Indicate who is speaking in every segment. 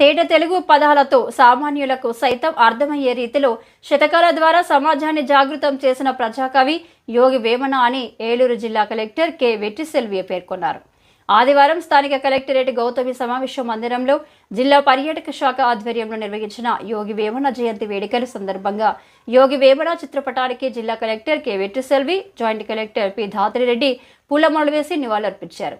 Speaker 1: తేట తెలుగు పదాలతో సామాన్యులకు సైతం అర్థమయ్యే రీతిలో శతకాల ద్వారా సమాజాన్ని జాగృతం చేసిన ప్రజాకవి యోగి వేమన అని ఏలూరు జిల్లా కలెక్టర్ కె వెట్టిసెల్వియ పేర్కొన్నారు. ఆదివారం స్థానిక కలెక్టరేట్ గౌతమి సమావేశ మందిరంలో జిల్లా పర్యాటక శాఖ ఆధ్వర్యంలో నిర్వహించిన యోగి వేమన జయంతి వేడుకల సందర్భంగా యోగి వేమన చిత్రపటానికి జిల్లా collector K Vetriselvi joint collector P. Dhatri Reddy పూలమాలలు వేసి నివాళులర్పించారు.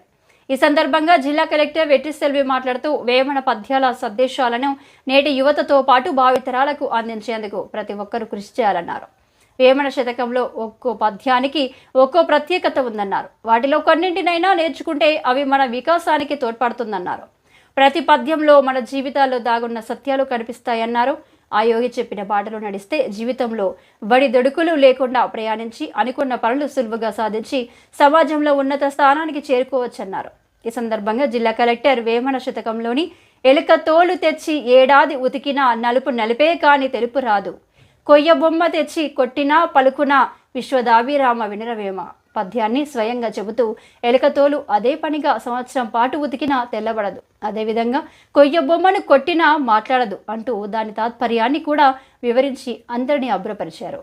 Speaker 1: ఈ సందర్భంగా జిల్లా కలెక్టర్ వెట్టిసెల్వి మాట్లాడుతూ వేమన పద్యాల సందేశాలను నేటి యువతతో పాటు భావితరాలకు అందించేందుకు ప్రతి ఒక్కరూ కృషి చేయాలన్నారు. వేమన శతకంలో ఒక్కో పద్యానికి ఒక్కో ప్రత్యేకత ఉందన్నారు. వాటిలో కొన్నింటినైనా నేర్చుకుంటే అవి మన వికాసానికి తోడ్పడుతుందన్నారు. ప్రతి పద్యంలో మన జీవితాల్లో దాగున్న సత్యాలు కనిపిస్తాయన్నారు. ఆ యోగి చెప్పిన బాటలో నడిస్తే జీవితంలో వడి దొడుకులు లేకుండా ప్రయాణించి అనుకున్న పనులు సులువుగా సాధించి సమాజంలో ఉన్నత స్థానానికి చేరుకోవచ్చన్నారు. ఈ సందర్భంగా జిల్లా కలెక్టర్ వేమన శతకంలోని ఎలుక తోలు తెచ్చి ఏడాది ఉతికినా నలుపు నలిపే కాని తెలుపు రాదు. కొయ్య బొమ్మ తెచ్చి కొట్టినా పలుకున విశ్వదాభిరామ వినరవేమ. పద్యాన్ని స్వయంగా చెబుతూ ఎలుకతోలు అదే పనిగా సంవత్సరం పాటు ఉతికినా తెల్లబడదు. అదేవిధంగా కొయ్య బొమ్మను కొట్టినా మాట్లాడదు అంటూ దాని తాత్పర్యాన్ని కూడా వివరించి అందరినీ అభ్రపరిచారు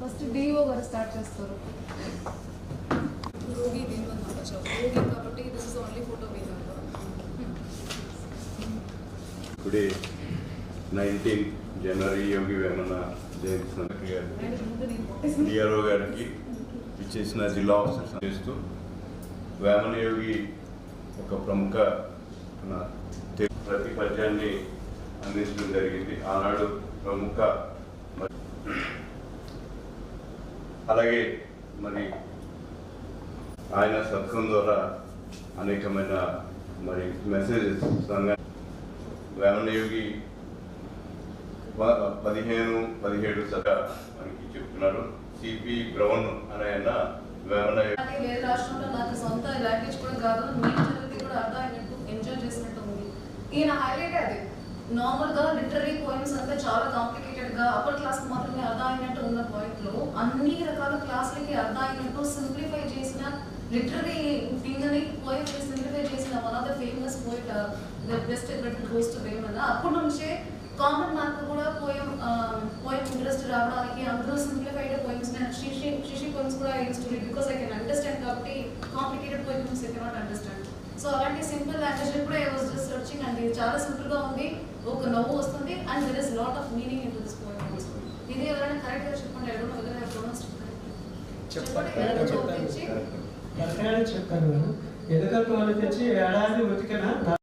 Speaker 2: ఫస్ట్ డిఓ గారు స్టార్ట్ చేస్తారు.
Speaker 3: రోగి వేమన్ నమ్మచం రోగి కాబట్టి this is only photo Vemana
Speaker 4: today nineteen January Yogi Vemana జయంతి సందర్భంగా డిఆర్ఓ గారికి ఇచ్చేసిన జిల్లా ఆఫీసర్స్ చేస్తూ వేమన యోగి ఒక ప్రముఖ ప్రతి పద్యాన్ని అందించడం జరిగింది. ఆనాడు ప్రముఖ అలాగే మరి ఆయన సత్సం ద్వారా అనేకమైన మరి మెసేజెస్ సంఘ వేమనయోగి ప- పదిహేను పదిహేడు సగ మనకి చెప్తున్నారు. సిపి బ్రౌన్ అనే ఆయన వేమనయోగి
Speaker 3: కానీ వేరే రాష్ట్రంలో నాకు సొంత లాంగ్వేజ్ కూడా కాదు నేను చదివితే కూడా అర్థం అయినట్టు ఎంజాయ్ చేసినట్టు ఉంది. ఈయన హైలైట్ అది. నార్మల్గా లిటరీ పోయిమ్స్ అంతా చాలా కాంప్లికేటెడ్ గా అప్పర్ క్లాస్ మాత్రమే అర్థం అయినట్టు ఉన్న పాయింట్లో అన్ని రకాల క్లాసులకి అర్థం అయినట్టు సింప్లిఫై చేసిన లిటరీ థింగ్ని పోయిట్ సింప్లిఫై చేసిన one of the famous poet the best credit goes to అప్పటి నుంచే కామన్ మార్క్ కూడా పోయం పోయం ఇంట్రెస్ట్ రావడానికి అందరూ సింప్లిఫైడ్ పోయిమ్స్ శిషి శిషి పోయిమ్స్ కూడా use to because I can understand కాబట్టి complicated poems I cannot understand so అలాంటి సింపుల్ లాంగ్వేజ్ కూడా I was just searching and ఇది చాలా సింపుల్గా ఉంది. ఒక నవ్వు వస్తుంది and there is lot of meaning in this poem ఇది ఎవరైనా కరెక్ట్గా చెప్పండి. చెప్పండి. ఎవరైనా తెచ్చి
Speaker 5: కరెక్ట్గానే చెప్పాను. తోలు తెచ్చి ఏడాది ఉతికిన